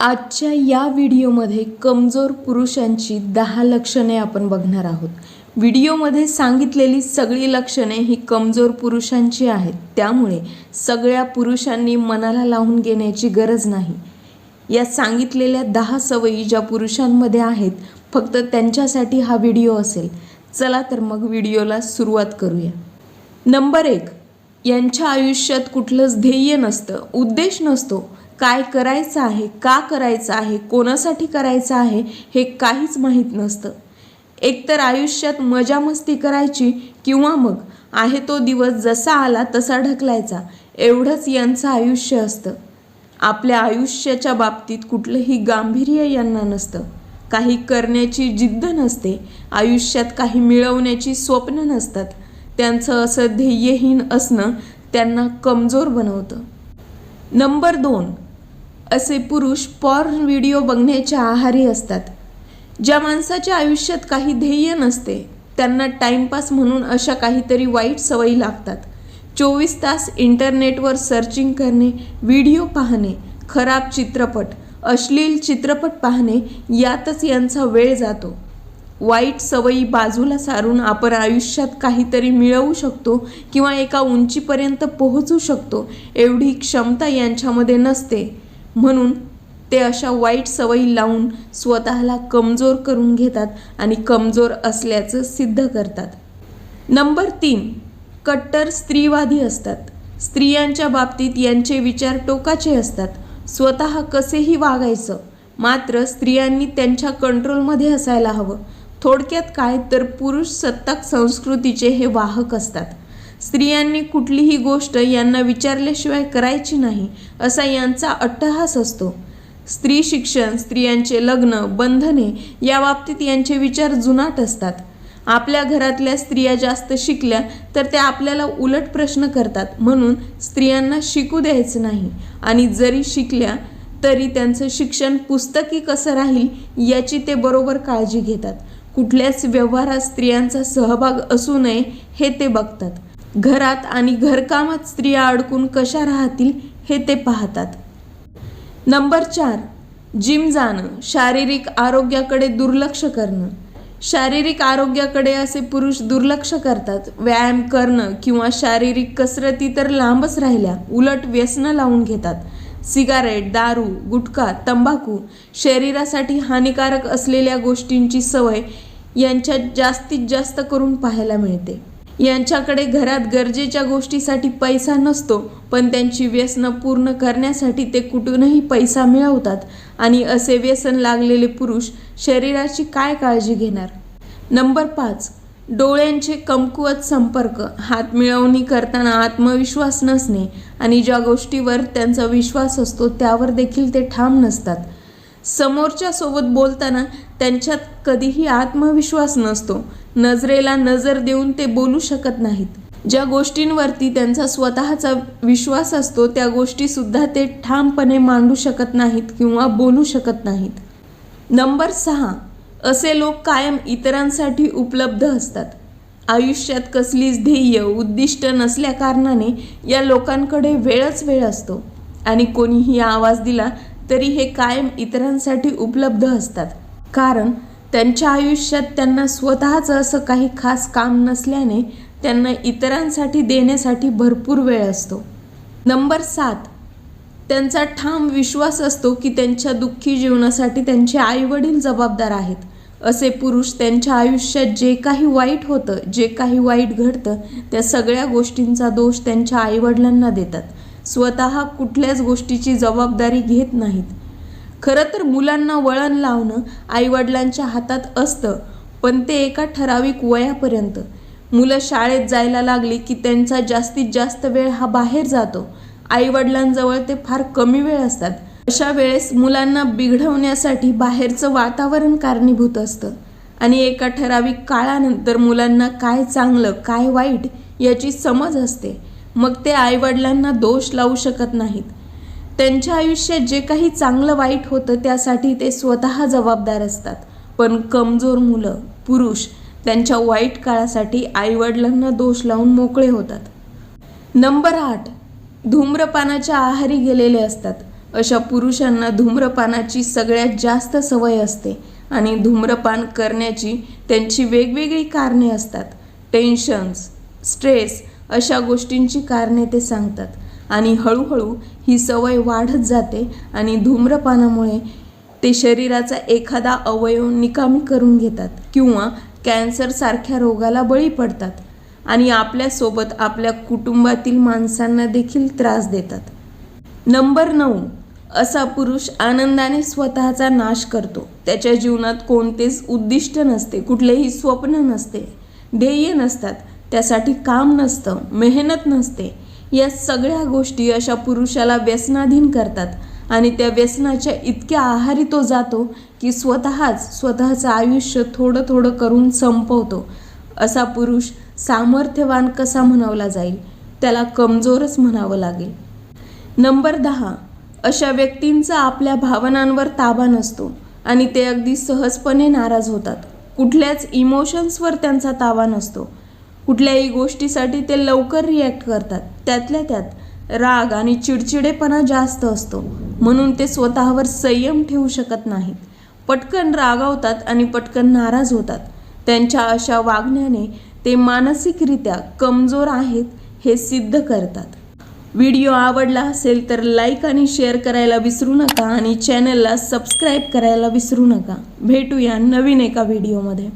आजच्या या व्हिडिओमध्ये कमजोर पुरुषांची दहा लक्षणे आपण बघणार आहोत. व्हिडिओमध्ये सांगितलेली सगळी लक्षणे ही कमजोर पुरुषांची आहेत. त्यामुळे सगळ्या पुरुषांनी मनाला लावून घेण्याची गरज नाही. या सांगितलेल्या दहा सवयी ज्या पुरुषांमध्ये आहेत फक्त त्यांच्यासाठी हा व्हिडिओ असेल. चला तर मग व्हिडिओला सुरुवात करूया. नंबर एक यांच्या आयुष्यात कुठलंच ध्येय नसतं उद्देश नसतो. काय करायचं आहे का करायचं आहे कोणासाठी करायचं आहे हे काहीच माहीत नसतं. एकतर आयुष्यात मजा मस्ती करायची किंवा मग आहे तो दिवस जसा आला तसा ढकलायचा एवढंच यांचं आयुष्य असतं. आपल्या आयुष्याच्या बाबतीत कुठलंही गांभीर्य यांना नसतं. काही करण्याची जिद्द नसते आयुष्यात काही मिळवण्याची स्वप्न नसतात. त्यांचं असं ध्येयहीन असणं त्यांना कमजोर बनवतं. नंबर दोन असे पुरुष पॉर्न व्हिडिओ बघण्याच्या आहारी असतात. ज्या माणसाच्या आयुष्यात काही ध्येय नसते त्यांना टाइमपास म्हणून अशा काहीतरी वाईट सवयी लागतात. चोवीस तास इंटरनेटवर सर्चिंग करणे व्हिडिओ पाहणे खराब चित्रपट अश्लील चित्रपट पाहणे यातच यांचा वेळ जातो. वाईट सवयी बाजूला सारून आपण आयुष्यात काहीतरी मिळवू शकतो किंवा एका उंचीपर्यंत पोहोचू शकतो एवढी क्षमता यांच्यामध्ये नसते. म्हणून ते अशा वाईट सवयी लावून स्वतःला कमजोर करून घेतात आणि कमजोर असल्याचं सिद्ध करतात. नंबर तीन कट्टर स्त्रीवादी असतात. स्त्रियांच्या बाबतीत यांचे विचार टोकाचे असतात. स्वतः कसेही वागायचं मात्र स्त्रियांनी त्यांच्या कंट्रोलमध्ये असायला हवं. थोडक्यात काय तर पुरुष सत्ताक संस्कृतीचे हे वाहक असतात. स्त्रियांनी कुठलीही गोष्ट यांना विचारल्याशिवाय करायची नाही असा यांचा अट्टहास असतो. स्त्री शिक्षण स्त्रियांचे लग्न बंधने या बाबतीत यांचे विचार जुनाट असतात. आपल्या घरातल्या स्त्रिया जास्त शिकल्या तर त्या आपल्याला उलट प्रश्न करतात. म्हणून स्त्रियांना शिकू द्यायचं नाही. आणि जरी शिकल्या तरी त्यांचं शिक्षण पुस्तकी कसं राहील याची ते बरोबर काळजी घेतात. कुठल्याच व्यवहारात स्त्रियांचा सहभाग असू नये हे ते बघतात. घरात आणि घरकामात स्त्रिया अडकून कशा राहतील हे ते पाहतात. नंबर चार जिम जाणं शारीरिक आरोग्याकडे दुर्लक्ष करणं. शारीरिक आरोग्याकडे असे पुरुष दुर्लक्ष करतात. व्यायाम करणं किंवा शारीरिक कसरती तर लांबच राहिल्या उलट व्यसनं लावून घेतात. सिगारेट दारू गुटखा तंबाखू शरीरासाठी हानिकारक असलेल्या गोष्टींची सवय यांच्यात जास्तीत जास्त करून पाहायला मिळते. यांच्याकडे घरात गरजेच्या गोष्टीसाठी पैसा नसतो पण त्यांची व्यसनं पूर्ण करण्यासाठी ते कुठूनही पैसा मिळवतात. आणि असे व्यसन लागलेले पुरुष शरीराची काय काळजी घेणार? नंबर पाच. डोळ्यांचे कमकुवत संपर्क. हात मिळवणी करताना आत्मविश्वास नसणे आणि ज्या गोष्टीवर त्यांचा विश्वास असतो त्यावर देखील ते ठाम नसतात. समोरच्यासोबत बोलताना त्यांच्यात कधीही आत्मविश्वास नसतो. नजरेला नजर देऊन ते बोलू शकत नाहीत. ज्या गोष्टींवरती त्यांचा स्वतःचा विश्वास असतो त्या गोष्टीसुद्धा ते ठामपणे मांडू शकत नाहीत किंवा बोलू शकत नाहीत. नंबर सहा असे लोक कायम इतरांसाठी उपलब्ध असतात. आयुष्यात कसलीच ध्येय उद्दिष्ट नसल्याकारणाने या लोकांकडे वेळच वेळ असतो. आणि कोणीही आवाज दिला तरी हे कायम इतरांसाठी उपलब्ध असतात. कारण त्यांच्या आयुष्यात त्यांना स्वतःचं असं काही खास काम नसल्याने त्यांना इतरांसाठी देण्यासाठी भरपूर वेळ असतो. नंबर सात त्यांचा ठाम विश्वास असतो की त्यांच्या दुःखी जीवनासाठी त्यांचे आईवडील जबाबदार आहेत. असे पुरुष त्यांच्या आयुष्यात जे काही वाईट होतं जे काही वाईट घडतं त्या सगळ्या गोष्टींचा दोष त्यांच्या आईवडिलांना देतात. स्वतः कुठल्याच गोष्टीची जबाबदारी घेत नाहीत. खरं तर मुलांना वळण लावणं आईवडिलांच्या हातात असतं पण ते एका ठराविक वयापर्यंत. मुलं शाळेत जायला लागली की त्यांचा जास्तीत जास्त वेळ हा बाहेर जातो. आईवडिलांजवळ ते फार कमी वेळ असतात. अशा वेळेस मुलांना बिघडवण्यासाठी बाहेरचं वातावरण कारणीभूत असतं. आणि एका ठराविक काळानंतर मुलांना काय चांगलं काय वाईट याची समज असते. मग ते आईवडिलांना दोष लावू शकत नाहीत. त्यांच्या आयुष्यात जे काही चांगलं वाईट होतं त्यासाठी ते स्वतः जबाबदार असतात. पण कमजोर मुलं पुरुष त्यांच्या वाईट काळासाठी आईवडिलांना दोष लावून मोकळे होतात. नंबर आठ धूम्रपानाच्या आहारी गेलेले असतात. अशा पुरुषांना धूम्रपानाची सगळ्यात जास्त सवय असते आणि धूम्रपान करण्याची त्यांची वेगवेगळी कारणे असतात. टेन्शन्स स्ट्रेस अशा गोष्टींची कारणे ते सांगतात. आणि हळूहळू ही सवय वाढत जाते आणि धूम्रपानामुळे ते शरीराचा एखादा अवयव निकामी करून घेतात किंवा कॅन्सरसारख्या रोगाला बळी पडतात आणि आपल्यासोबत आपल्या कुटुंबातील माणसांना देखील त्रास देतात. नंबर नऊ. असा पुरुष आनंदाने स्वतःचा नाश करतो. त्याच्या जीवनात कोणतेच उद्दिष्ट नसते कुठलेही स्वप्न नसते ध्येय नसतात. त्यासाठी काम नसतं मेहनत नसते. या सगळ्या गोष्टी अशा पुरुषाला व्यसनाधीन करतात आणि त्या व्यसनाच्या इतक्या आहारी तो जातो की स्वतःच स्वतःचं आयुष्य थोडं थोडं करून संपवतो. असा पुरुष सामर्थ्यवान कसा म्हणावला जाईल? त्याला कमजोरच म्हणावं लागेल. नंबर दहा. अशा व्यक्तींचा आपल्या भावनांवर ताबा नसतो आणि ते अगदी सहजपणे नाराज होतात. कुठल्याच इमोशन्सवर त्यांचा ताबा नसतो. कुठल्याही गोष्टीसाठी ते लवकर रिॲक्ट करतात. त्यातल्या त्यात राग आणि चिडचिडेपणा जास्त असतो. म्हणून ते स्वतःवर संयम ठेवू शकत नाहीत. पटकन रागावतात आणि पटकन नाराज होतात. त्यांच्या अशा वागण्याने ते मानसिकरित्या कमजोर आहेत हे सिद्ध करतात. व्हिडिओ आवडला असेल तर लाईक आणि शेअर करायला विसरू नका आणि चॅनलला सबस्क्राईब करायला विसरू नका. भेटूया नवीन एका व्हिडिओमध्ये